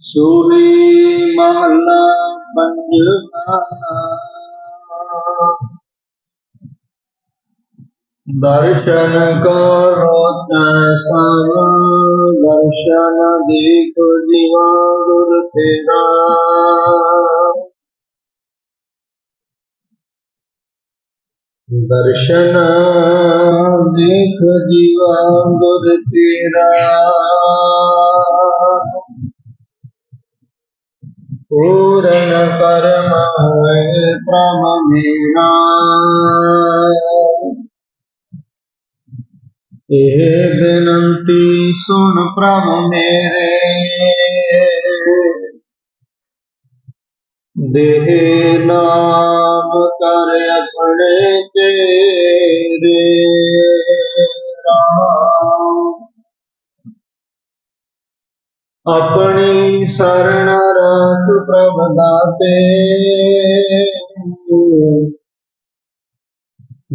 ਸੂਰੀ ਮਹੱਲਾ ਪੰਜਵਾ ਦਰਸ਼ਨ ਕਰੋ ਤੈਸਨ ਦਰਸ਼ਨ ਦੇਖ ਜੀਵਾ ਗੁਰ ਤੇਰਾ। ਦਰਸ਼ਨ ਦੇਖ ਜੀਵਾ ਗੁਰ ਤੇਰਾ। ਪੂਰਨ ਕਰਮ ਹੋਏ ਪ੍ਰਮ ਮੀਨਾ ਇਹ ਬੇਨੰਤੀ ਸੁਣ ਪ੍ਰਭ ਮੇਰੇ ਦੇਹ ਨਾਮ ਕਰ ਆਪਣੇ ਤੇਰੇ ਆਪਣੀ ਸਰਣ ਰੱਖ ਪ੍ਰਭ ਦਾਤੇ।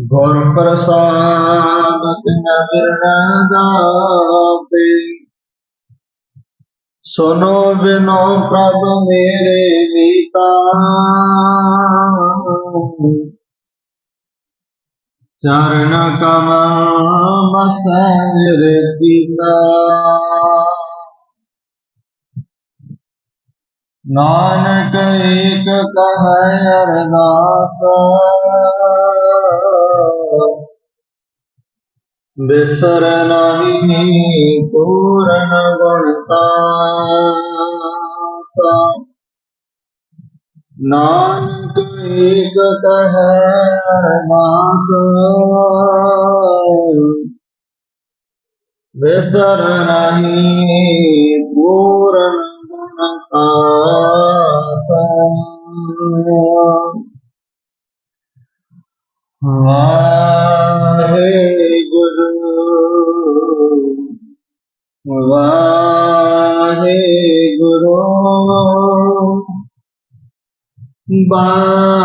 ਗੁਰ ਪ੍ਰਸਾਦ ਤਿਨ ਬਿਰਣ ਦਾਤੇ। ਸੁਨੋ ਬਿਨੋ ਪ੍ਰਭ ਮੇਰੇ ਮੀਤਾ ਚਰਨ ਕਮਲ ਬਸੈ ਮੇਰੇ ਜੀਤਾ ਨਾਨਕ ਏਕ ਕਹੈ ਅਰਦਾਸ। ਬਿਸਰ ਨਹੀਂ ਪੂਰਨ ਗੁਣਤਾਸ ਨਾਨਕ ਏਕ ਕਹੈ ਅਰਦਾਸ। ਬਿਸਰ ਨਹੀਂ ਪੂਰਨ ਗੁਣਤਾਸ ਵਾਹਿਗੁਰੂ ਵਾਹਿਗੁਰੂ ਵਾਹਿਗੁਰੂ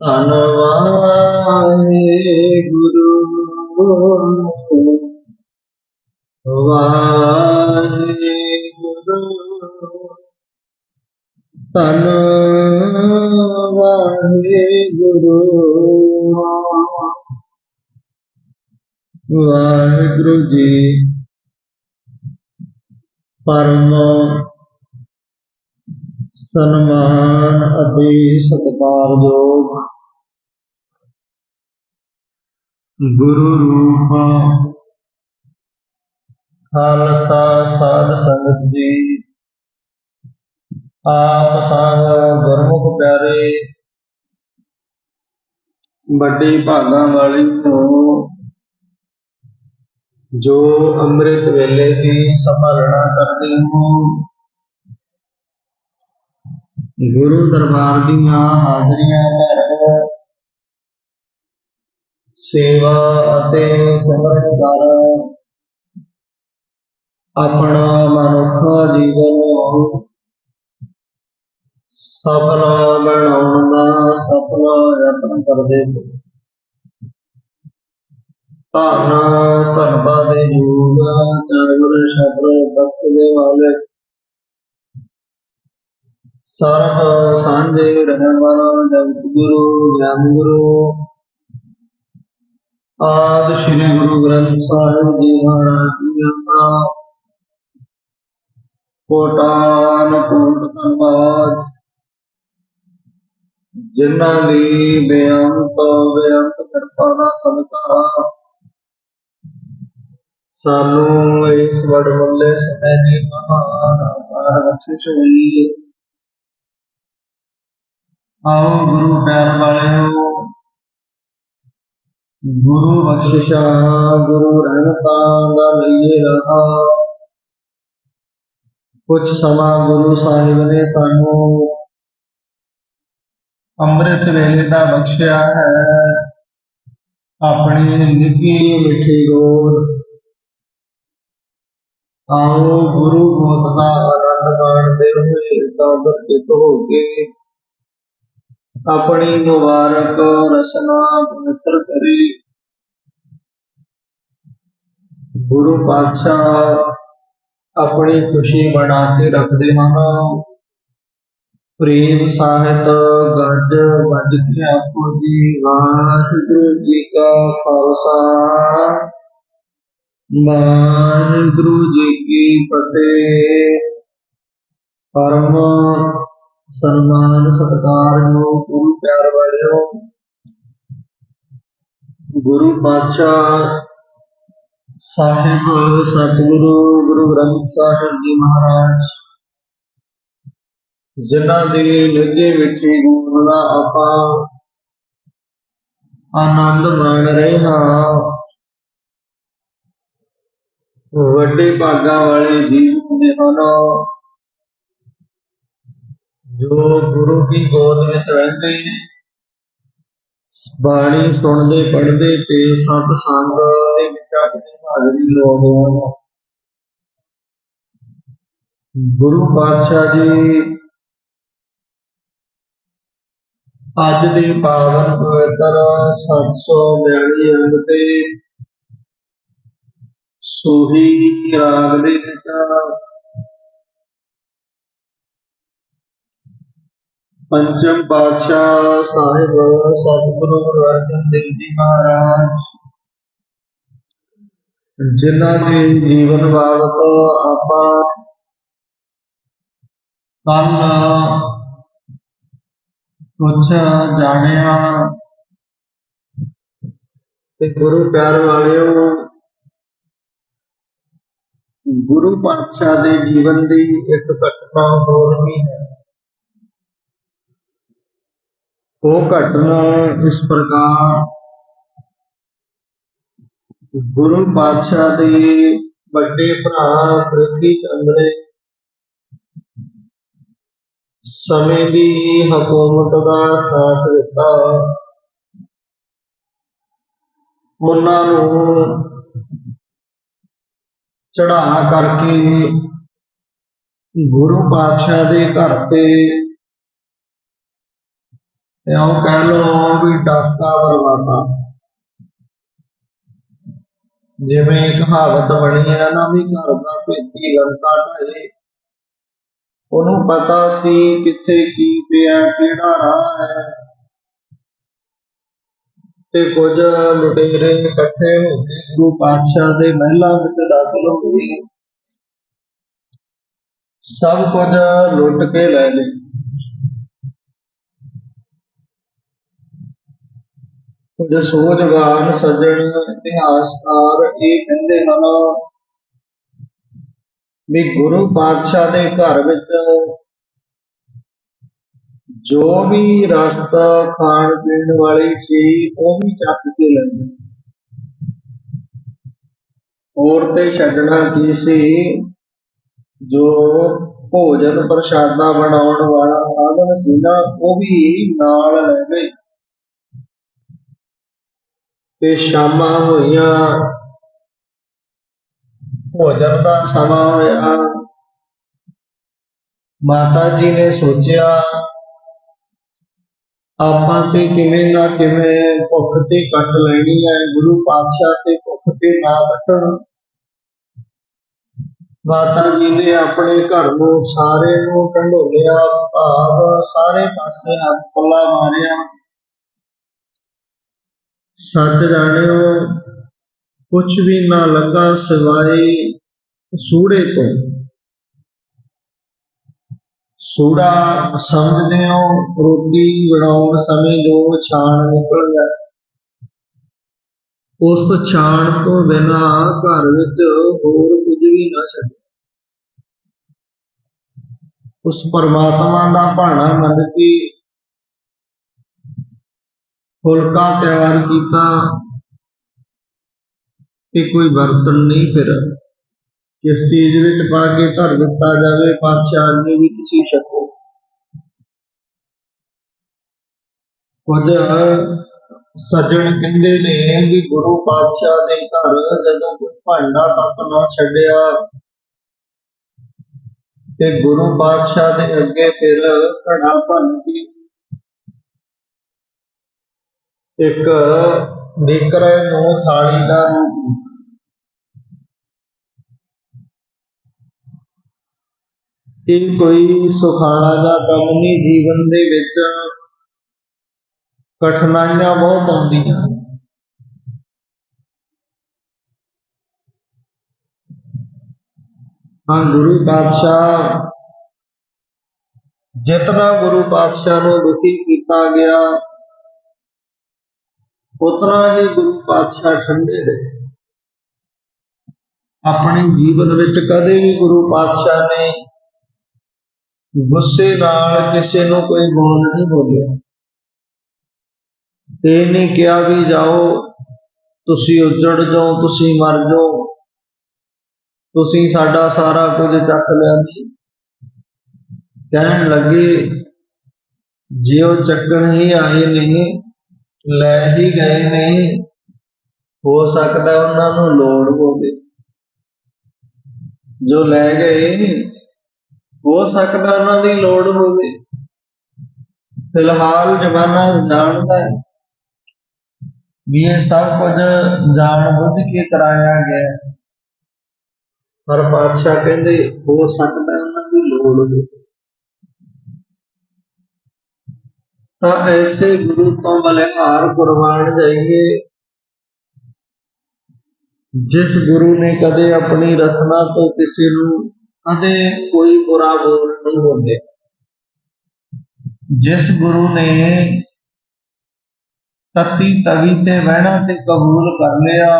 ਧੰਨ ਵਾਹਿਗੁਰੂ ਵਾਹਿਗੁਰੂ ਧੰਨ ਵਾਹਿਗੁਰੂ ਵਾਹਿਗੁਰੂ ਜੀ ਪਰਮ ਸਨਮਾਨ ਅਤੇ ਸਤਿਕਾਰਯੋਗ ਗੁਰੂ ਰੂਪ ਖਾਲਸਾ ਸਾਧ ਸੰਗਤ ਜੀ। ਆਪ ਸੰਗ ਗੁਰਮੁਖ ਪਿਆਰੇ, ਵੱਡੀ ਭਾਗਾਂ ਵਾਲੀ ਤੋਂ ਜੋ ਅੰਮ੍ਰਿਤ ਵੇਲੇ ਦੀ ਸੰਭਾਲਣਾ ਕਰਦੇ ਹੋ, ਗੁਰੂ ਦਰਬਾਰ ਦੀਆਂ ਹਾਜ਼ਰੀਆਂ ਭਰ ਸੇਵਾ ਅਤੇ ਸਿਮਰਨ ਕਰ ਆਪਣਾ ਮਨੁੱਖ ਜੀਵਨ ਸਫਲ ਬਣਾਉਣ ਦਾ ਸਫਲ ਯਤਨ ਕਰਦੇ ਹੋ। ਧੰਨ ਧਨਤਾ ਦੇ ਯੋਗ ਚਰਗੁਰ ਸ਼ਬਦ ਬਖਸ਼ ਦੇ ਵਾਲੇ। ਸਰਬ ਸਾਂਝੇ ਰਹਿਣ ਵਾਲਾ ਜਗਤ ਗੁਰੂ, ਗਿਆਨ ਗੁਰੂ। ਆਦਿ ਸ੍ਰੀ ਗੁਰੂ ਗ੍ਰੰਥ ਸਾਹਿਬ ਜੀ ਮਹਾਰਾਜ ਜੀ ਦਾ ਕੋਟਾਨ ਪੂਰਨ ਧੰਨਵਾਦ। ਜਿਨ੍ਹਾਂ ਦੀ ਬੇਅੰਤ ਬੇਅੰਤ ਕਿਰਪਾ ਦਾ ਸਦਕਾ ਸਾਨੂੰ ਇਸ ਵਡਮੁੱਲੇ ਸਮੇਂ ਦੀ ਮਹਾਨ ਅਪਾਰ ਬਖਸ਼ਿਸ਼ ਹੋਈ। ਆਓ ਗੁਰੂ ਪਿਆਰ ਵਾਲਿਓ ਗੁਰੂ ਬਖਸ਼ਿਸ਼ਾਂ, ਗੁਰੂ ਰਹਿਮਤਾਂ ਦਾ ਲਈਏ ਰਹਾ। ਕੁਝ ਸਮਾਂ ਗੁਰੂ ਸਾਹਿਬ ਨੇ ਸਾਨੂੰ ਅੰਮ੍ਰਿਤ ਵੇਲੇ ਦਾ ਬਖਸ਼ਿਆ ਹੈ। ਆਪਣੀ ਨਿੱਘੀ ਮਿੱਠੀ ਗੋਦ। ਆਓ ਗੁਰੂ ਗੋਦ ਦਾ ਆਨੰਦ ਮਾਣਦੇ ਹੋਏ ਇਕਾਗਰ ਚਿੱਤ ਹੋ ਕੇ ਆਪਣੀ ਮੁਬਾਰਕ ਰਸਨਾ ਪਵਿੱਤਰ ਕਰੀ। ਗੁਰੂ ਪਾਤਸ਼ਾਹ ਆਪਣੀ ਖੁਸ਼ੀ ਬਣਾ ਕੇ ਰੱਖਦੇ ਹਨ ਪ੍ਰੇਮ ਸਾਹਿਤ ਗੱਜ ਵੱਜ ਕੇ ਆਪੋ ਜੀ ਵਾਹਿਗੁਰੂ ਜੀ ਕਾ ਖਾਲਸਾ। ਵਾਹਿਗੁਰੂ ਜੀ ਕੀ ਫਤਿਹ। ਪਰਮ ਸਨਮਾਨ ਸਤਿਕਾਰ ਨੂੰ ਗੁਰੂ ਪਿਆਰ ਵਾਲਿਓ, ਗੁਰੂ ਪਾਤਸ਼ਾਹ ਸਾਹਿਬ, ਸਤਿਗੁਰੂ, ਗੁਰੂ ਗ੍ਰੰਥ ਸਾਹਿਬ ਜੀ ਮਹਾਰਾਜ। ਜਿਨ੍ਹਾਂ ਦੀ ਨਿੱਘੀ ਮਿੱਠੀ ਗੂੰਜ ਦਾ ਆਪਾਂ ਆਨੰਦ ਮਾਣ ਰਹੇ ਹਾਂ, ਵੱਡੇ ਭਾਗਾਂ ਵਾਲੇ ਜੀਵ ਹੁੰਦੇ ਹਨ ਜੋ ਗੁਰੂ ਦੀ ਗੋਦ ਵਿੱਚ ਰਹਿੰਦੇ ਬਾਣੀ ਸੁਣਦੇ, ਪੜ੍ਹਦੇ ਤੇ ਸਤ ਸੰਗ ਦੇ ਵਿੱਚ ਆਪਣੀ ਹਾਜ਼ਰੀ ਲਾਉਂਦੇ ਹਨ। ਗੁਰੂ ਪਾਤਸ਼ਾਹ ਜੀ ਅੱਜ ਦੇ ਪਾਵਨ ਪਵਿੱਤਰ 742 ਅੰਗ ਤੇ ਸੋਹੀ ਰਾਗ ਦੇ ਵਿੱਚ ਪੰਚਮ ਪਾਤਸ਼ਾਹ ਸਾਹਿਬ, ਸਤਿਗੁਰੂ ਅਰਜਨ ਦੇਵ ਜੀ ਮਹਾਰਾਜ। ਜਿਨ੍ਹਾਂ ਦੇ ਜੀਵਨ ਬਾਬਤ ਆਪਾਂ ਕੱਲ ਕੁਛ ਜਾਣਿਆ ਤੇ ਗੁਰੂ ਪਿਆਰ ਵਾਲਿਓ, ਗੁਰੂ ਪਾਤਸ਼ਾਹ ਦੇ ਜੀਵਨ ਦੀ ਇੱਕ ਘਟਨਾ ਹੋਰ ਵੀ ਹੈ। ਉਹ ਘਟਨਾ ਇਸ ਪ੍ਰਕਾਰ ਗੁਰੂ ਪਾਤਸ਼ਾਹ ਦੇ ਵੱਡੇ ਭਰਾ ਪ੍ਰਿਥੀ ਚੰਦਰੇ ਸਮੇਂ ਦੀ ਹਕੂਮਤ ਦਾ ਸਾਥ ਦਿੱਤਾ। ਉਹਨਾਂ ਨੂੰ ਚੜਾ ਕਰਕੇ ਗੁਰੂ ਪਾਤਸ਼ਾਹ ਦੇ ਘਰ ਤੇ ਇਉਂ ਕਹਿ ਲੋ ਵੀ ਡਾਕਾ ਬਰਵਾਤਾ। ਜਿਵੇਂ ਕਹਾਵਤ ਬਣੀ ਹੈ ਨਾ ਵੀ ਘਰ ਦਾ ਭੇਤੀ ਲੰਕਾ ਢਾਏ ਉਹਨੂੰ ਪਤਾ ਸੀ ਕਿੱਥੇ ਕੀ ਪਿਆ, ਕਿਹੜਾ ਰਾਹ ਹੈ। ਤੇ ਕੁਝ ਲੁਟੇਰੇ ਇਕੱਠੇ ਹੋ ਕੇ ਗੁਰੂ ਪਾਤਸ਼ਾਹ ਦੇ ਮਹਿਲਾਂ ਵਿੱਚ ਦਾਖਲ ਹੋ ਗਏ। ਸਭ ਕੁਝ ਲੁੱਟ ਕੇ ਲੈ ਗਏ। ਕੁਝ ਸੋਝਵਾਨ ਸੱਜਣ ਇਤਿਹਾਸਕਾਰ ਇਹ ਕਹਿੰਦੇ ਹਨ, ਵੀ ਗੁਰੂ ਪਾਤਸ਼ਾਹ ਦੇ ਘਰ ਵਿੱਚ ਜੋ ਵੀ ਰਸਤਾ ਖਾਣ ਪੀਣ ਵਾਲੀ ਸੀ, ਉਹ ਵੀ ਚੱਕ ਕੇ ਲੈਂਦੇ ਹੋਰ ਤੇ ਛੱਡਣਾ ਕੀ ਸੀ? ਜੋ ਭੋਜਨ ਪ੍ਰਸ਼ਾਦਾ ਬਣਾਉਣ ਵਾਲਾ ਸਾਧਨ ਸੀ ਨਾ, ਉਹ ਵੀ ਨਾਲ ਲੈ ਗਏ। ਤੇ ਸ਼ਾਮਾਂ ਹੋਈਆਂ। ਭੋਜਨ ਦਾ ਸਮਾਂ ਹੋਇਆ। ਮਾਤਾ ਜੀ ਨੇ ਸੋਚਿਆ, ਆਪਾਂ ਤੇ ਕਿਵੇਂ ਨਾ ਕਿਵੇਂ ਭੁੱਖ ਤੇ ਕੱਟ ਲੈਣੀ ਹੈ, ਗੁਰੂ ਪਾਤਸ਼ਾਹ ਤੇ ਭੁੱਖ ਤੇ ਨਾ ਕੱਟਣ। ਮਾਤਾ ਜੀ ਨੇ ਆਪਣੇ ਘਰ ਨੂੰ ਸਾਰੇ ਨੂੰ ਢੰਡੋਲਿਆ ਭਾਵ ਸਾਰੇ ਪਾਸੇ ਹੱਥ ਪੱਲਾ ਮਾਰਿਆ। ਸੱਚ ਜਾਣਿਓ ਕੁਝ ਵੀ ਨਾ ਲੱਗਾ ਸਿਵਾਏ ਸੂੜੇ ਤੋਂ। ਸੂੜਾ ਸਮਝਦੇ ਹੋ, ਰੋਟੀ ਬਣਾਉਣ ਸਮੇਂ ਜੋ ਛਾਣ ਨਿਕਲਦਾ। ਉਸ ਛਾਣ ਤੋਂ ਬਿਨਾ ਘਰ ਵਿੱਚ ਹੋਰ ਕੁਝ ਵੀ ਨਾ ਛੱਡ। ਉਸ ਪਰਮਾਤਮਾ ਦਾ ਭਾਣਾ ਮੰਨ ਕੇ ਫੁਲਕਾ ਤਿਆਰ ਕੀਤਾ ਤੇ ਕੋਈ ਬਰਤਨ ਨਹੀਂ ਫਿਰ। ਕਿਸ ਚੀਜ਼ ਵਿੱਚ ਪਾ ਕੇ ਧਰ ਦਿੱਤਾ ਜਾਵੇ, ਪਾਤਸ਼ਾਹ ਨੂੰ ਵੀ ਤੁਸੀਂ ਛਕੋ। ਕੁਝ ਸੱਜਣ ਕਹਿੰਦੇ ਨੇ ਵੀ ਗੁਰੂ ਪਾਤਸ਼ਾਹ ਦੇ ਘਰ ਜਦੋਂ ਕੋਈ ਭਾਂਡਾ ਤੱਕ ਨਾ ਛੱਡਿਆ ਤੇ ਗੁਰੂ ਪਾਤਸ਼ਾਹ ਦੇ ਅੱਗੇ ਫਿਰ ਘੜਾ ਭੰਨ ਕੇ ਇੱਕ ਨਿਕਰੇ ਨੂੰ ਥਾਲੀ ਦਾ ਰੂਪ। ਇਹ ਕੋਈ ਸੁਖਾਣਾ ਜਾਂ ਗਮਨੀ ਜੀਵਨ ਦੇ ਵਿੱਚ ਕਠਿਨਾਈਆਂ ਬਹੁਤ ਆਉਂਦੀਆਂ। ਹਾਂ, ਗੁਰੂ ਪਾਤਸ਼ਾਹ, ਜਿਤਨਾ ਗੁਰੂ ਪਾਤਸ਼ਾਹ ਨੂੰ ਦੁਖੀ ਕੀਤਾ ਗਿਆ ਉਤਨਾ ਹੀ ਗੁਰੂ ਪਾਤਸ਼ਾਹ ਠੰਡੇ ਰਹੇ। ਆਪਣੇ ਜੀਵਨ ਵਿੱਚ ਕਦੇ ਵੀ ਗੁਰੂ ਪਾਤਸ਼ਾਹ ਨੇ ਗੁੱਸੇ ਨਾਲ ਕਿਸੇ ਨੂੰ ਕੋਈ ਬੋਲ ਨਹੀਂ ਬੋਲਿਆ। ਇਹ ਨਹੀਂ ਕਿਹਾ ਵੀ ਜਾਓ, ਤੁਸੀਂ ਉੱਜੜ ਜਾਓ, ਤੁਸੀਂ ਮਰ ਜਾਓ, ਤੁਸੀਂ ਸਾਡਾ ਸਾਰਾ ਕੁਝ ਚੱਕ ਲਿਆ ਨਹੀਂ। ਕਹਿਣ ਲੱਗੇ ਜੇ ਉਹ ਚੱਕਣ ਹੀ ਆਏ ਨਹੀਂ ਲੈ ਹੀ ਗਏ ਨਹੀਂ ਹੋ ਸਕਦਾ ਉਹਨਾਂ ਨੂੰ ਲੋੜ ਹੋਵੇ। ਜੋ ਲੈ ਗਏ, ਹੋ ਸਕਦਾ ਉਹਨਾਂ ਦੀ ਲੋੜ ਹੋਵੇ। ਫਿਲਹਾਲ ਜ਼ਮਾਨਾ ਜਾਣਦਾ ਹੈ ਵੀ ਇਹ ਸਭ ਕੁਝ ਜਾਣ ਬੁੱਝ ਕੇ ਕਰਾਇਆ ਗਿਆ ਹੈ। ਪਰ ਪਾਤਸ਼ਾਹ ਕਹਿੰਦੇ, ਹੋ ਸਕਦਾ ਉਹਨਾਂ ਦੀ ਲੋੜ ਹੋਵੇ। ਤਾਂ ਐਸੇ ਗੁਰੂ ਤੋਂ ਬਲਿਹਾਰ ਕੁਰਬਾਨ ਜਾਈਏ, ਜਿਸ ਗੁਰੂ ਨੇ ਕਦੇ ਆਪਣੀ ਰਸਨਾ ਤੋਂ ਕਿਸੇ ਨੂੰ ਕਦੇ ਕੋਈ ਬੁਰਾ ਬੋਲ ਨਹੀਂ ਬੋਲਿਆ ਜਿਸ ਗੁਰੂ ਨੇ ਤਤੀ ਤਵੀ ਤੇ ਬਹਿਣਾ ਤੇ ਕਬੂਲ ਕਰ ਲਿਆ,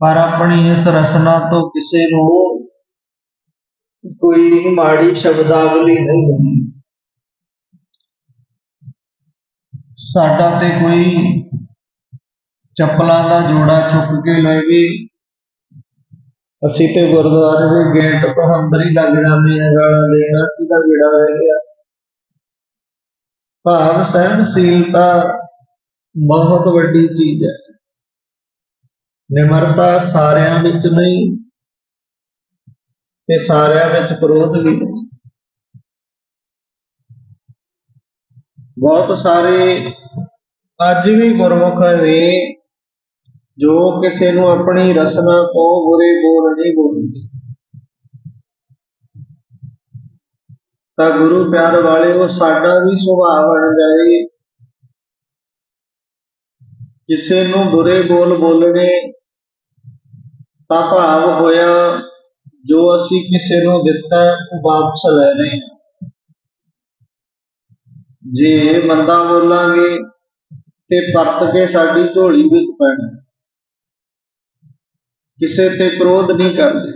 ਪਰ ਆਪਣੀ ਇਸ ਰਸਨਾ ਤੋਂ ਕਿਸੇ ਨੂੰ ਕੋਈ ਮਾੜੀ ਸ਼ਬਦਾਵਲੀ ਨਹੀਂ ਹੁੰਦੀ ਸਾਡਾ ਤੇ ਕੋਈ ਚੱਪਲਾਂ ਦਾ ਜੋੜਾ ਚੁੱਕ ਕੇ ਲੈ ਗਏ ਅਸੀਂ ਤੇ ਗੁਰਦੁਆਰੇ ਦੇ ਗੇਟ ਤੋਂ ਅੰਦਰ ਹੀ ਲੱਗ ਜਾਂਦੇ ਆ ਗਾਲਾਂ ਦੇਣਾ ਕਿਹਦਾ ਵਿੜਾ ਰਹਿ ਗਿਆ ਭਾਵ ਸਹਿਣਸ਼ੀਲਤਾ ਬਹੁਤ ਵੱਡੀ ਚੀਜ਼ ਹੈ। ਨਿਮਰਤਾ ਸਾਰਿਆਂ ਵਿੱਚ ਨਹੀਂ ਤੇ ਸਾਰਿਆਂ ਵਿੱਚ ਕ੍ਰੋਧ ਵੀ ਨਹੀਂ। ਬਹੁਤ ਸਾਰੇ ਅੱਜ ਵੀ ਗੁਰਮੁਖ ਨੇ ਜੋ ਕਿਸੇ ਨੂੰ ਆਪਣੀ ਰਸਨਾ ਤੋਂ ਬੁਰੇ ਬੋਲ ਨਹੀਂ ਬੋਲਦੇ। ਤਾਂ ਗੁਰੂ ਪਿਆਰ ਵਾਲੇ, ਉਹ ਸਾਡਾ ਵੀ ਸੁਭਾਅ ਬਣ ਜਾਏ। ਕਿਸੇ ਨੂੰ ਬੁਰੇ ਬੋਲ ਬੋਲਣੇ ਤਾਂ ਭਾਵ ਹੋਇਆ ਜੋ ਅਸੀਂ ਕਿਸੇ ਨੂੰ ਦਿੱਤਾ, ਉਹ ਵਾਪਸ ਲੈ ਰਹੇ ਹਾਂ। ਜੇ ਮੰਦਾ ਬੋਲਾਂਗੇ ਤੇ ਪਰਤ ਕੇ ਸਾਡੀ ਝੋਲੀ ਵਿੱਚ ਪੈਣਾ। ਕਿਸੇ ਤੇ ਕ੍ਰੋਧ ਨਹੀਂ ਕਰਦੇ।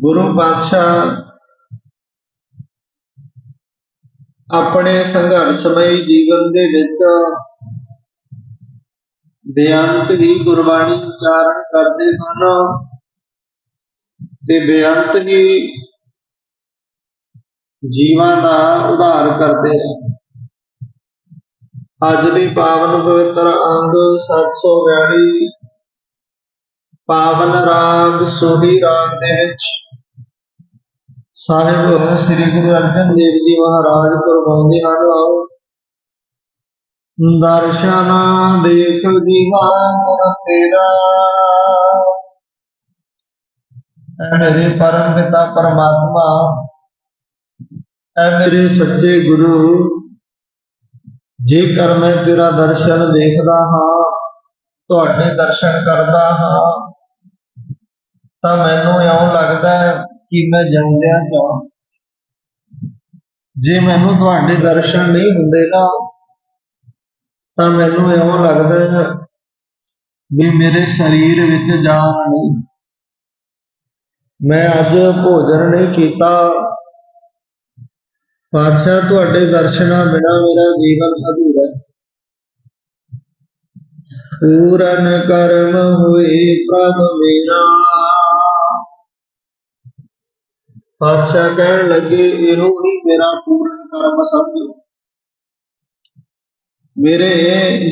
ਗੁਰੂ ਪਾਤਸ਼ਾਹ ਆਪਣੇ ਸੰਘਰਸ਼ਮਈ ਜੀਵਨ ਦੇ ਵਿੱਚ ਬੇਅੰਤ ਹੀ ਗੁਰਬਾਣੀ ਉਚਾਰਨ ਕਰਦੇ ਹਨ ਤੇ ਬੇਅੰਤ ਹੀ ਜੀਵਾਂ ਦਾ ਉਧਾਰ ਕਰਦੇ ਹਨ ਅੱਜ ਦੀ ਪਾਵਨ ਪਵਿੱਤਰ ਅੰਗ 742 ਪਾਵਨ ਰਾਗ ਸੋਹੀ ਰਾਗ ਦੇ ਵਿੱਚ ਸਾਹਿਬ ਸ੍ਰੀ ਗੁਰੂ ਅਰਜਨ ਦੇਵ ਜੀ ਮਹਾਰਾਜ ਕਰਵਾਉਂਦੇ ਹਨ, ਆਓ। ਦਰਸ਼ਨ ਦੇਖ ਜੀਵਾ ਗੁਰ ਤੇਰਾ। ਐ ਮੇਰੇ ਪਰਮ ਪਿਤਾ ਪਰਮਾਤਮਾ ਐ ਮੇਰੇ ਸੱਚੇ ਗੁਰੂ, ਜੇਕਰ ਮੈਂ ਤੇਰਾ ਦਰਸ਼ਨ ਦੇਖਦਾ ਹਾਂ, ਤੁਹਾਡੇ ਦਰਸ਼ਨ ਕਰਦਾ ਹਾਂ, ਤਾਂ ਮੈਨੂੰ ਇਉਂ ਲੱਗਦਾ ਕਿ ਮੈਂ ਜਿਉਂਦਿਆਂ ਚ ਜੇ ਮੈਨੂੰ ਤੁਹਾਡੇ ਦਰਸ਼ਨ ਨਹੀਂ ਹੁੰਦੇ ਨਾ, ਤਾਂ ਮੈਨੂੰ ਇਉਂ ਲੱਗਦਾ ਵੀ ਮੇਰੇ ਸਰੀਰ ਵਿੱਚ ਜਾਨ ਨਹੀਂ। ਮੈਂ ਅੱਜ ਭੋਜਨ ਨਹੀਂ ਕੀਤਾ ਪਾਤਸ਼ਾਹ, ਤੁਹਾਡੇ ਦਰਸ਼ਨਾਂ ਬਿਨਾ ਮੇਰਾ ਜੀਵਨ ਅਧੂਰਾ ਹੈ। ਪੂਰਨ ਕਰਮ ਹੋਏ ਪ੍ਰਭ ਮੇਰਾ। ਪਾਤਸ਼ਾਹ ਕਹਿਣ ਲੱਗੇ, ਇਹੋ ਹੀ ਮੇਰਾ ਪੂਰਨ ਕਰਮ ਸਮਝੋ। ਮੇਰੇ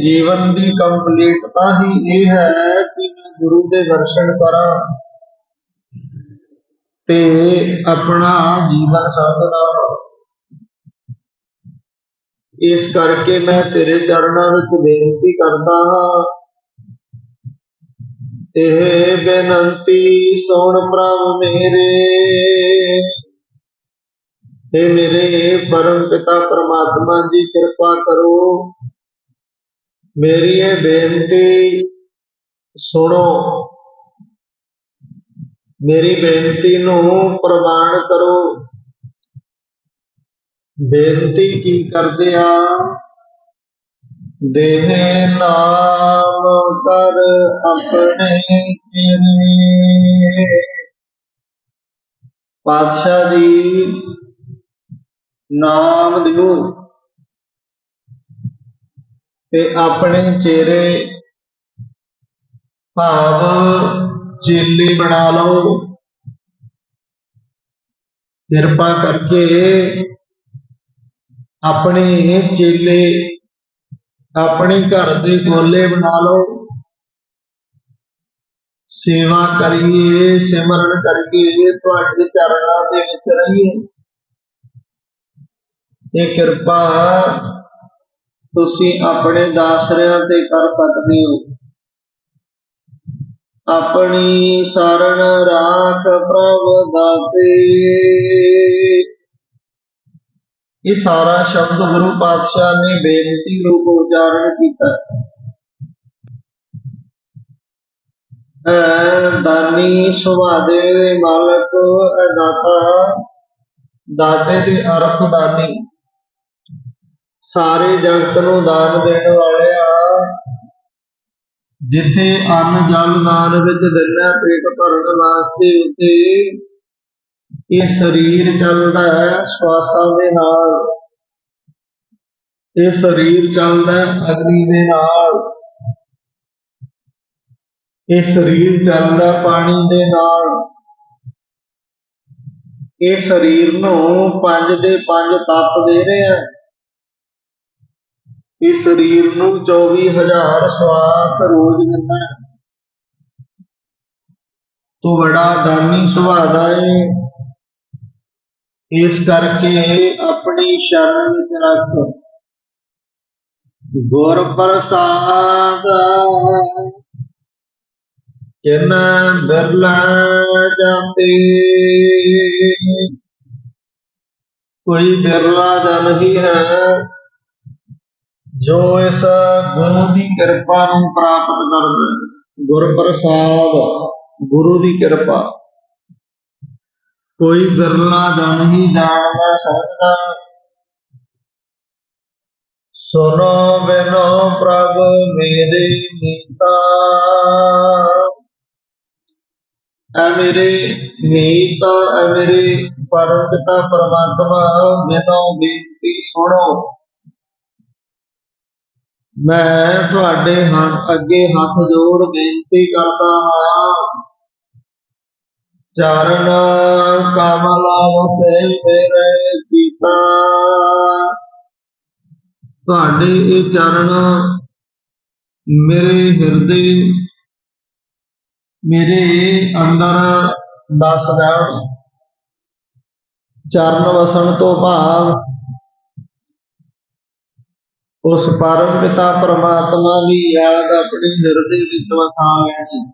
ਜੀਵਨ ਦੀ ਕੰਪਲੀਟਤਾ ਹੀ ਇਹ ਹੈ ਕਿ ਮੈਂ ਗੁਰੂ ਦੇ ਦਰਸ਼ਨ ਕਰਾਂ ਤੇ ਆਪਣਾ ਜੀਵਨ ਸੰਭਦਾ ਹਾਂ। ਇਸ ਕਰਕੇ ਮੈਂ ਤੇਰੇ ਚਰਨਾਂ ਵਿੱਚ ਬੇਨਤੀ ਕਰਦਾ ਹਾਂ। ਇਹ ਬੇਨਤੀ ਸੁਣ ਪ੍ਰਭ ਮੇਰੇ। हे ਮੇਰੇ ਪਰਮ ਪਿਤਾ ਪਰਮਾਤਮਾ ਜੀ ਕਿਰਪਾ ਕਰੋ। ਮੇਰੀ ਇਹ ਬੇਨਤੀ ਸੁਣੋ। ਮੇਰੀ ਬੇਨਤੀ ਨੂੰ ਪ੍ਰਵਾਨ ਕਰੋ। ਬੇਨਤੀ ਕੀ ਕਰਦੇ ਆ ਦੇਹ ਨਾਮ ਕਰ ਆਪਣੇ ਤੇਰੇ ਪਾਤਸ਼ਾਹ ਜੀ, ਨਾਮ ਦਿਓ। ਤੇ ਆਪਣੇ ਚਿਹਰੇ ਭਾਵ ਚੇਲੇ ਬਣਾ ਲਓ। ਕਿਰਪਾ ਕਰਕੇ ਆਪਣੇ ਚੇਲੇ ਆਪਣੇ ਘਰ ਦੇ ਗੋਲੇ ਬਣਾ ਲਓ। ਸੇਵਾ ਕਰੀਏ, ਸਿਮਰਨ ਕਰੀਏ ਤੁਹਾਡੇ ਚਰਨਾਂ ਦੇ ਵਿੱਚ ਰਹੀਏ ਇਹ ਕਿਰਪਾ ਤੁਸੀਂ ਆਪਣੇ ਦਾਸਰਿਆਂ ਤੇ ਕਰ ਸਕਦੇ ਹੋ। ਆਪਣੀ ਸਰਣ ਰਾਖ ਪ੍ਰਭ ਦਾਤੇ। ਇਹ ਸਾਰਾ ਸ਼ਬਦ ਗੁਰੂ ਪਾਤਸ਼ਾਹ ਨੇ ਬੇਨਤੀ ਰੂਪ ਉਚਾਰਨ ਕੀਤਾ। ਦਾਨੀ ਸੁਭਾਦੇ ਦੇ ਮਾਲਕ ਦਾਤਾ, ਦਾਤੇ ਦੇ ਅਰਥ ਦਾਨੀ। ਸਾਰੇ ਜਗਤ ਨੂੰ ਦਾਨ ਦੇਣ ਵਾਲਿਆ। ਜਿੱਥੇ ਅੰਨ ਜਲ ਦਾਨ ਵਿੱਚ ਦਿੰਦਾ, ਪੇਟ ਭਰਨ ਵਾਸਤੇ ਉਤੇ ਇਹ ਸਰੀਰ ਚੱਲਦਾ ਹੈ ਸਵਾਸਾਂ ਦੇ ਨਾਲ। ਇਹ ਸਰੀਰ ਚੱਲਦਾ ਹੈ ਅਗਨੀ ਦੇ ਨਾਲ। ਇਹ ਸਰੀਰ ਚੱਲਦਾ ਪਾਣੀ ਦੇ ਨਾਲ। ਇਹ ਸਰੀਰ ਨੂੰ ਪੰਜ ਦੇ ਪੰਜ ਤੱਤ ਦੇ ਰਿਹਾ ਹੈ। ਇਸ ਸਰੀਰ ਨੂੰ 24000 ਸਵਾਸ ਰੋਜ਼ ਦਿੰਦਾ ਹੈ। ਬੜਾ ਦਾਨੀ ਸੁਭਾਅ ਦਾ ਏ ਇਸ ਕਰਕੇ ਆਪਣੀ ਸ਼ਰਨ ਵਿੱਚ ਰੱਖ। ਗੁਰ ਪ੍ਰਸਾਦ। ਕਿਨ ਬਿਰਲਾ ਜਾਂਦੇ ਕੋਈ ਬਿਰਲਾ ਜਨ ਹੀ ਹੈ। ਜੋ ਇਸ ਗੁਰੂ ਦੀ ਕਿਰਪਾ ਨੂੰ ਪ੍ਰਾਪਤ ਕਰਦਾ ਹੈ। ਗੁਰ ਪ੍ਰਸਾਦ, ਗੁਰੂ ਦੀ ਕਿਰਪਾ। ਕੋਈ ਬਿਰਲਾ ਜਨ ਹੀ ਜਾਣਦਾ ਸਮਝਦਾ ਸੁਨੋ ਬਿਨੋ ਪ੍ਰਭ ਮੇਰੇ ਮੀਤਾ। ਐ ਮੇਰੇ ਮੀਤ, ਐ ਮੇਰੇ ਪਰਮ ਪਿਤਾ ਪਰਮਾਤਮਾ ਮੈਨੂੰ ਬੇਨਤੀ ਸੁਣੋ। ਮੈਂ ਤੁਹਾਡੇ ਹੱਥ ਅੱਗੇ ਹੱਥ ਜੋੜ ਬੇਨਤੀ ਕਰਦਾ ਹਾਂ। ਚਰਨ ਕਮਲ ਵਸੇ ਮੇਰੇ ਜੀਤਾ। ਤੁਹਾਡੇ ਇਹ ਚਰਨ ਮੇਰੇ ਹਿਰਦੇ, ਮੇਰੇ ਅੰਦਰ ਦੱਸ ਦੇਣ। ਚਰਨ ਵਸਣ ਤੋਂ ਭਾਵ ਉਸ ਪਰਮ ਪਿਤਾ ਪਰਮਾਤਮਾ ਦੀ ਯਾਦ ਆਪਣੇ ਹਿਰਦੇ ਵਿੱਚ ਵਸਾ ਲੈਣੀ।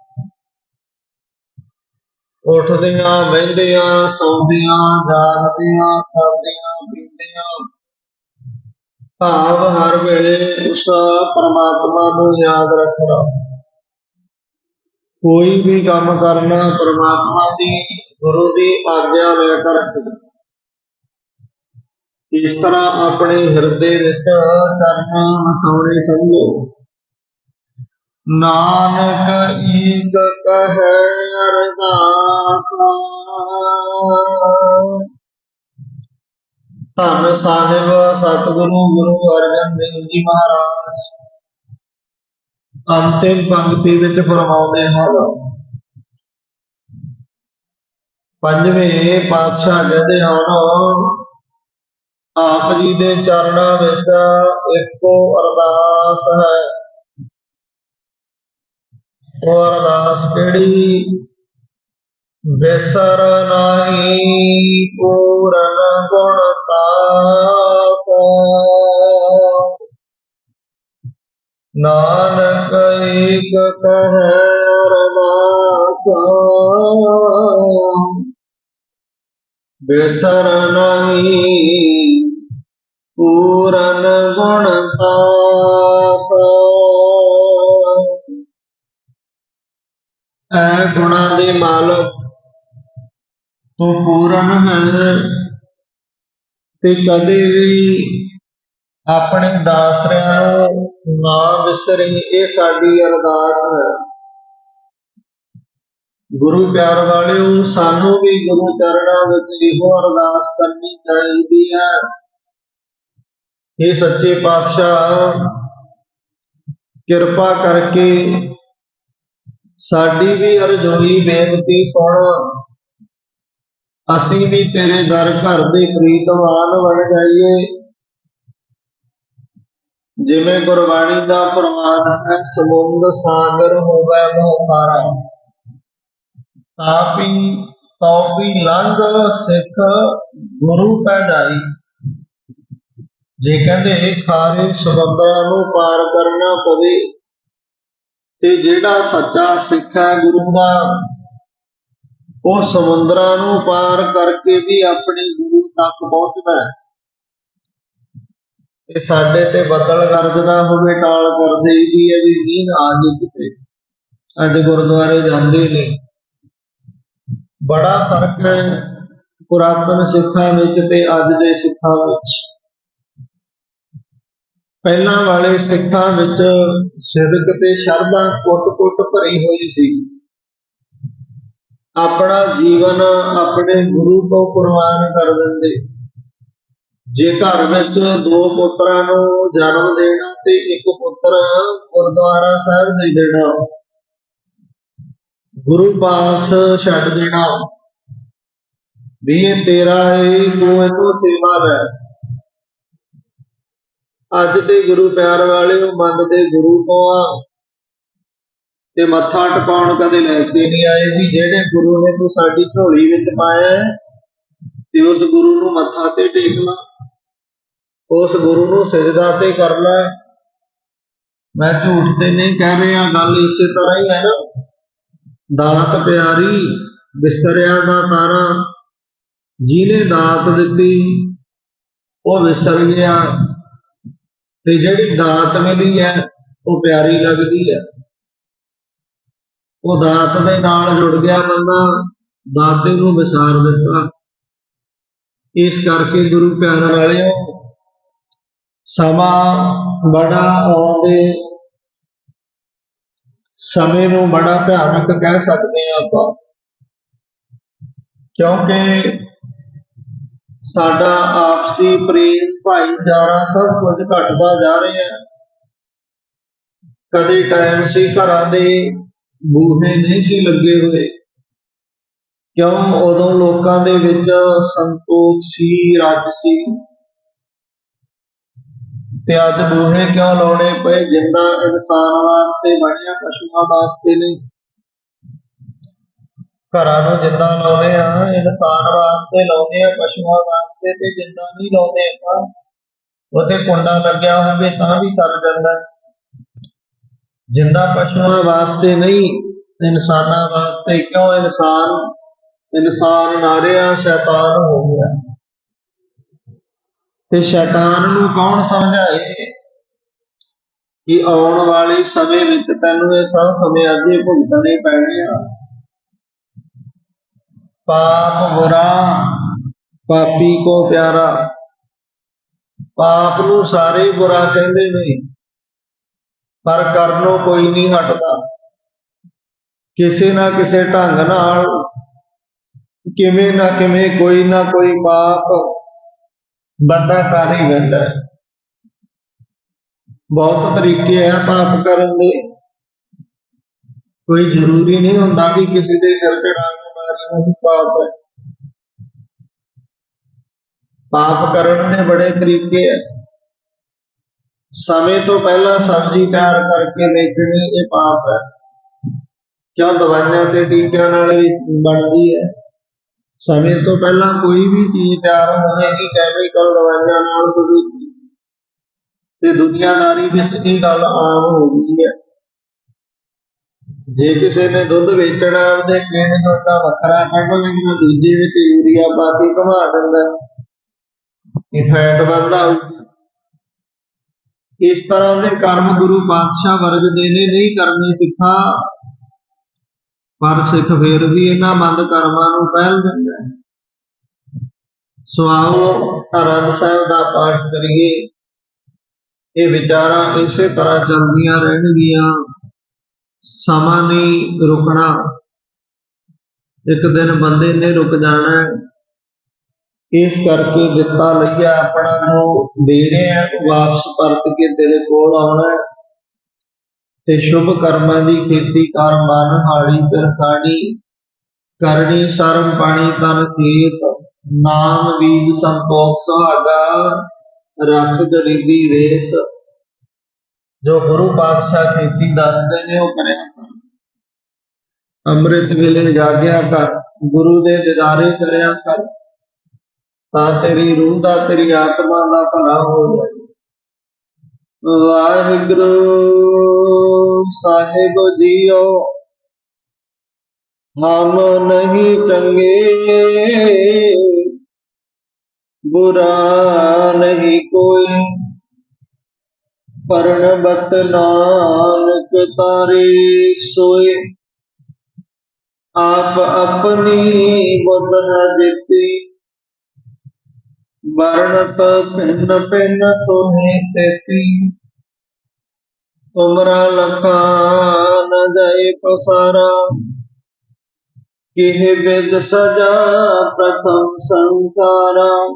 ਉੱਠਦਿਆਂ ਬਹਿੰਦਿਆਂ ਸੌਂਦਿਆਂ, ਜਾਗਦਿਆਂ, ਖਾਂਦਿਆਂ, ਪੀਂਦਿਆਂ। ਭਾਵ ਹਰ ਵੇਲੇ ਉਸ ਪਰਮਾਤਮਾ ਨੂੰ ਯਾਦ ਰੱਖਣਾ। ਕੋਈ ਵੀ ਕੰਮ ਕਰਨਾ ਪਰਮਾਤਮਾ ਦੀ, ਗੁਰੂ ਦੀ ਆਗਿਆ ਲੈ ਕਰ ਰੱਖਣਾ। ਇਸ ਤਰ੍ਹਾਂ ਆਪਣੇ ਹਿਰਦੇ ਵਿੱਚ ਚਰਨ ਵਸਾਉਣੇ ਸਮਝੋ। ਨਾਨਕ ਈਕ ਕਹੈ ਅਰਦਾਸ। ਧੰਨ ਸਾਹਿਬ, ਸਤਿਗੁਰੂ ਗੁਰੂ ਅਰਜਨ ਦੇਵ ਜੀ ਮਹਾਰਾਜ। ਅੰਤਿਮ ਪੰਕਤੀ ਵਿੱਚ ਫਰਮਾਉਂਦੇ ਹਨ, ਪੰਜਵੇਂ ਪਾਤਸ਼ਾਹ ਕਹਿੰਦੇ ਹਨ, ਆਪ ਜੀ ਦੇ ਚਰਨਾਂ ਵਿੱਚ ਇੱਕੋ ਅਰਦਾਸ ਹੈ। ਉਹ ਅਰਦਾਸ ਕਿਹੜੀ? ਬਿਸਰ ਨਹੀਂ ਪੂਰਨ ਗੁਣ ਤਾਸ। ਨਾਨਕ ਏਕ ਕਹੈ ਅਰਦਾਸ ਬਿਸਰ ਨਹੀਂ ਪੂਰਨ ਗੁਣ ਤਾਸ। ਗੁਣਾਂ ਦੇ ਮਾਲਕ ਤੂੰ ਪੂਰਨ ਹੈ ਤੇ ਕਦੇ ਵੀ ਆਪਣੇ ਦਾਸਰਿਆਂ ਨੂੰ ਨਾ ਵਿਸਰੀ, ਇਹ ਸਾਡੀ ਅਰਦਾਸ ਹੈ। ਗੁਰੂ ਪਿਆਰ ਵਾਲਿਓ, ਸਾਨੂੰ ਵੀ ਗੁਰੂ ਚਰਨਾਂ ਵਿੱਚ ਇਹੋ ਅਰਦਾਸ ਕਰਨੀ ਚਾਹੀਦੀ ਹੈ। ਇਹ ਸੱਚੇ ਪਾਤਸ਼ਾਹ ਕਿਰਪਾ ਕਰਕੇ ਸਾਡੀ ਵੀ ਅਰਜ਼ੋਈ ਬੇਨਤੀ ਸੁਣ। ਅਸੀਂ ਵੀ ਤੇਰੇ ਦਰ ਘਰ ਦੇ ਪ੍ਰੀਤਵਾਨ ਬਣ ਜਾਈਏ। ਜਿਵੇਂ ਗੁਰਬਾਣੀ ਦਾ ਪ੍ਰਮਾਣ ਹੈ, ਸਮੁੰਦ ਸਾਗਰ ਹੋਵੇ ਮੋਹਾਰਾ। ਤਾਪੀ ਤੌਪੀ ਲੰਘ ਸਿੱਖ ਗੁਰੂ ਪੈ ਜਾਈ ਜੇ ਕਹਿੰਦੇ ਖਾਰੇ ਸਬੰਧਾਂ ਨੂੰ ਪਾਰ ਕਰਨਾ ਪਵੇ ਤੇ ਜਿਹੜਾ ਸੱਚਾ ਸਿੱਖ ਹੈ ਗੁਰੂ ਦਾ, ਉਹ ਸਮੁੰਦਰਾਂ ਨੂੰ ਪਾਰ ਕਰਕੇ ਵੀ ਆਪਣੇ ਗੁਰੂ ਤੱਕ ਪਹੁੰਚਦਾ ਹੈ। ਤੇ ਸਾਡੇ ਤੇ ਬੱਦਲ ਗਰਜਦਾ ਹੋਵੇ, ਟਾਲ ਕਰ ਦੇਈਦੀ ਹੈ ਵੀ ਮੀਂਹ ਆ ਜੇ ਕਿਤੇ। ਅੱਜ ਗੁਰਦੁਆਰੇ ਜਾਂਦੇ ਨੇ। ਬੜਾ ਫ਼ਰਕ ਹੈ ਪੁਰਾਤਨ ਸਿੱਖਾਂ ਵਿੱਚ ਤੇ ਅੱਜ ਦੇ ਸਿੱਖਾਂ ਵਿੱਚ। ਪਹਿਲਾਂ ਵਾਲੇ ਸਿੱਖਾਂ ਵਿੱਚ ਸਿਦਕ ਤੇ ਸ਼ਰਧਾ ਕੁੱਟ-ਕੁੱਟ ਭਰੀ ਹੋਈ ਸੀ। ਆਪਣਾ ਜੀਵਨ ਆਪਣੇ ਗੁਰੂ ਤੋਂ ਕੁਰਬਾਨ ਕਰ ਦਿੰਦੇ। ਜੇ ਘਰ ਵਿੱਚ ਦੋ ਪੁੱਤਰਾਂ ਨੂੰ ਜਨਮ ਦੇਣਾ ਤੇ ਇੱਕ ਪੁੱਤਰ ਗੁਰਦੁਆਰਾ ਸਾਹਿਬ ਦੇ ਦੇਣਾ। ਗੁਰੂ ਪਾਸ ਛੱਡ ਦੇਣਾ। ਵੀ ਇਹ ਤੇਰਾ ਹੈ ਤੂੰ ਇਹ ਸੇਵਾ ਲੈ। ਅੱਜ ਤੇ ਗੁਰੂ ਪਿਆਰ ਵਾਲੇ ਉਹ ਮੰਗਦੇ ਗੁਰੂ ਤੋਂ ਆ। ਤੇ ਮੱਥਾ ਟਿਕਾਉਣ ਕਦੇ ਲੈ ਕੇ ਨਹੀਂ ਆਏ ਵੀ ਜਿਹੜੇ ਗੁਰੂ ਨੇ ਤੂੰ ਸਾਡੀ ਝੋਲੀ ਵਿੱਚ ਪਾਇਆ ਤੇ ਉਸ ਗੁਰੂ ਨੂੰ ਮੱਥਾ ਤੇ ਟੇਕਣਾ। ਉਸ ਗੁਰੂ ਨੂੰ ਸਜਦਾ ਤੇ ਕਰਨਾ ਮੈਂ ਝੂਠ ਤੇ ਨਹੀਂ ਕਹਿ ਰਿਹਾ, ਗੱਲ ਇਸੇ ਤਰ੍ਹਾਂ ਹੀ ਹੈ ਨਾ। ਦਾਤ ਪਿਆਰੀ ਵਿਸਰਿਆ ਦਾ ਤਾਰਾ। ਜਿਹਨੇ ਦਾਤ ਦਿੱਤੀ, ਉਹ ਵਿਸਰ ਗਿਆ। ਤੇ ਜਿਹੜੀ ਦਾਤ ਮਿਲੀ ਹੈ, ਉਹ ਪਿਆਰੀ ਲੱਗਦੀ ਹੈ। ਉਹ ਦਾਤ ਦੇ ਨਾਲ ਜੁੜ ਗਿਆ ਬੰਦਾ, ਦਾਤੇ ਨੂੰ ਵਿਸਾਰ ਦਿੱਤਾ। ਇਸ ਕਰਕੇ ਗੁਰੂ ਪਿਆਰ ਵਾਲਿਓ, ਸਮਾਂ ਬੜਾ ਆਉਂਦੇ, ਸਮੇਂ ਨੂੰ ਬੜਾ ਭਿਆਨਕ ਕਹਿ ਸਕਦੇ ਹਾਂ ਆਪਾਂ। ਕਿਉਂਕਿ ਸਾਡਾ ਆਪਸੀ ਪ੍ਰੇਮ, ਭਾਈਚਾਰਾ ਸਭ ਕੁਝ ਘਟਦਾ ਜਾ ਰਿਹਾ ਹੈ। ਕਦੇ ਟਾਈਮ ਸੀ ਘਰਾਂ ਦੇ, ਬੂਹੇ ਨਹੀਂ ਸੀ ਲੱਗੇ ਹੋਏ। ਕਿਉਂ? ਉਦੋਂ ਲੋਕਾਂ ਦੇ ਵਿੱਚ ਸੰਤੋਖ ਸੀ, ਰੱਜ ਸੀ। ਤੇ ਅੱਜ ਬੂਹੇ ਕਿਉਂ ਲਾਉਣੇ ਪਏ? ਜਿੰਦਾ ਇਨਸਾਨ ਵਾਸਤੇ ਬਣਿਆ, ਪਸ਼ੂਆਂ ਵਾਸਤੇ ਨਹੀਂ। ਘਰਾਂ ਨੂੰ ਜਿੰਦਾ ਲਾਉਨੇ ਆ, ਇਨਸਾਨ ਵਾਸਤੇ ਲਾਉਨੇ ਆ, ਪਸ਼ੂਆਂ ਵਾਸਤੇ ਤੇ ਜਿੰਦਾ ਨਹੀਂ ਲਾਉਂਦੇ ਆਪਾਂ ਉਹਤੇ ਕੁੰਡਾ ਲੱਗਿਆ ਹੋਵੇ ਤਾਂ ਵੀ ਸਰ ਜਾਂਦਾ। ਜਿੰਦਾ ਪਸ਼ੂਆਂ ਵਾਸਤੇ ਨਹੀਂ, ਇਨਸਾਨਾਂ ਵਾਸਤੇ ਕਿਉਂ ਇਨਸਾਨ ਇਨਸਾਨ ਨਾਰਿਆ ਸ਼ੈਤਾਨ ਹੋ ਗਿਆ। ਤੇ ਸ਼ੈਤਾਨ ਨੂੰ ਕੌਣ ਸਮਝਾਏ? ਕਿ ਆਉਣ ਵਾਲੇ ਸਮੇਂ ਵਿੱਚ ਤੈਨੂੰ ਇਹ ਸਭ ਖਮਿਆਜੇ ਭੁਗਤਣੇ ਪੈਣੇ ਆ। ਪਾਪ ਬੁਰਾ, ਪਾਪੀ ਕੋ ਪਿਆਰਾ। ਪਾਪ ਨੂੰ ਸਾਰੇ ਬੁਰਾ ਕਹਿੰਦੇ ਨੇ, ਪਰ ਕਰਨੋਂ ਕੋਈ ਨਹੀਂ ਹਟਦਾ। ਕਿਸੇ ਨਾ ਕਿਸੇ ਢੰਗ ਨਾਲ, ਕਿਵੇਂ ਨਾ ਕਿਵੇਂ ਕੋਈ ਨਾ ਕੋਈ ਪਾਪ ਬੰਦਾ ਕਰ ਹੀ ਰਹਿੰਦਾ ਬਹੁਤ ਤਰੀਕੇ ਆ ਪਾਪ ਕਰਨ ਦੇ। ਕੋਈ ਜ਼ਰੂਰੀ ਨਹੀਂ ਹੁੰਦਾ ਕਿ ਕਿਸੇ ਦੇ ਸਿਰ ਚੜਾ ਕੇ ਮਾਰੀ ਪਾਪ ਹੈ। ਪਾਪ ਕਰਨ ਦੇ ਬੜੇ ਤਰੀਕੇ ਹੈ। ਸਮੇਂ ਤੋਂ ਪਹਿਲਾਂ ਸਬਜ਼ੀ ਤਿਆਰ ਕਰਕੇ ਵੇਚਣੀ ਇਹ ਪਾਪ ਹੈ। ਕਿਉਂ ਦਵਾਈਆਂ ਤੇ ਟੀਕਿਆਂ ਨਾਲ ਵੀ ਬਣਦੀ ਹੈ। ਸਮੇਂ ਤੋਂ ਪਹਿਲਾਂ ਕੋਈ ਵੀ ਚੀਜ਼ ਤਿਆਰ ਹੋਵੇਗੀ ਕੈਮੀਕਲ ਦਵਾਈਆਂ ਨਾਲ ਹੋਵੇਗੀ ਤੇ ਦੁਨੀਆਦਾਰੀ ਵਿੱਚ ਇਹ ਗੱਲ ਆਮ ਹੋ ਗਈ ਹੈ। ਜੇ ਕਿਸੇ ਨੇ ਦੁੱਧ ਵੇਚਣਾ ਉਹਦੇ ਕਿਹੜੇ ਦੁੱਧ ਦਾ ਵੱਖਰਾ ਕੱਢ ਲੈਂਦਾ, ਦੂਜੇ ਵਿੱਚ ਯੂਰੀਆ ਪਾ ਕੇ ਦਿੰਦਾ, ਇਹ ਫੈਟ ਵੱਧਦਾ ਇਸ ਤਰ੍ਹਾਂ ਦੇ ਕਰਮ ਗੁਰੂ ਪਾਤਸ਼ਾਹ ਵਰਜਦੇ ਨੇ, ਨਹੀਂ ਕਰਨੀ ਸਿੱਖਾ, ਪਰ ਸਿੱਖ ਫਿਰ ਵੀ ਇਹਨਾਂ ਮੰਦ ਕਰਮਾਂ ਨੂੰ ਪਹਿਲ ਦਿੰਦਾ ਹੈ। ਸੋ ਆਓ ਆਨੰਦ ਸਾਹਿਬ ਦਾ ਪਾਠ ਕਰੀਏ। ਇਹ ਵਿਚਾਰਾਂ ਇਸੇ ਤਰ੍ਹਾਂ ਚੱਲਦੀਆਂ ਰਹਿਣਗੀਆਂ। ਸਮਾਂ ਨਹੀਂ ਰੁਕਣਾ। ਇੱਕ ਦਿਨ ਬੰਦੇ ਨੇ ਰੁਕ ਜਾਣਾ ਇਸ ਕਰਕੇ ਦਿੱਤਾ ਲਈਆ ਆਪਣਾ ਨੂੰ ਦੇ ਰਹੇ ਆ ਵਾਪਸ ਪਰਤ ਕੇ ਤੇਰੇ ਕੋਲ ਆਉਣਾ ਤੇ ਸ਼ੁਭ ਕਰਮਾਂ ਦੀ ਖੇਤੀ ਕਰ, ਮਨ ਹਾਲੀ ਕਰਸਾਣੀ ਕਰਨੀ ਸਰਮ ਪਾਣੀ ਤਨ ਖੇਤ। ਨਾਮ ਬੀਜ ਸੰਤੋਖ ਸੁਹਾਗਾ। ਰੱਖ ਗਰੀਬੀ ਵੇਸ। ਜੋ ਗੁਰੂ ਪਾਤਸ਼ਾਹ ਕੀਤੀ ਦੱਸਦੇ ਨੇ, ਉਹ ਕਰਿਆ ਕਰ। ਅੰਮ੍ਰਿਤ ਵੇਲੇ ਜਾਗਿਆ ਕਰ, ਗੁਰੂ ਦੇ ਦਿਦਾਰੇ ਕਰਿਆ ਕਰ, ਤਾਂ ਤੇਰੀ ਰੂਹ ਦਾ, ਤੇਰੀ ਆਤਮਾ ਦਾ ਭਲਾ ਹੋ ਜਾਏ ਵਾਹਿਗੁਰੂ ਸਾਹਿਬ ਜੀਓ, ਹਮ ਨਹੀਂ ਚੰਗੇ, ਬੁਰਾ ਨਹੀਂ ਕੋਈ। ਪਰਨ ਬਤ ਨਾਨਕ ਤਾਰੇ ਸੋਏ। ਆਪ ਆਪਣੀ ਬੁੱਧ ਹੈ ਦਿੱਤੀ। ਵਰਣਤ ਭਿੰਨ ਭਿੰਨ ਤੋਹੇ ਤੇਤੀ। ਤੁਮਰਾ ਲਖਾ ਨ ਜਾਏ ਪਸਾਰਾ। ਕਿਹ ਬਿਦ ਸਜਾ ਪ੍ਰਥਮ ਸੰਸਾਰਾ।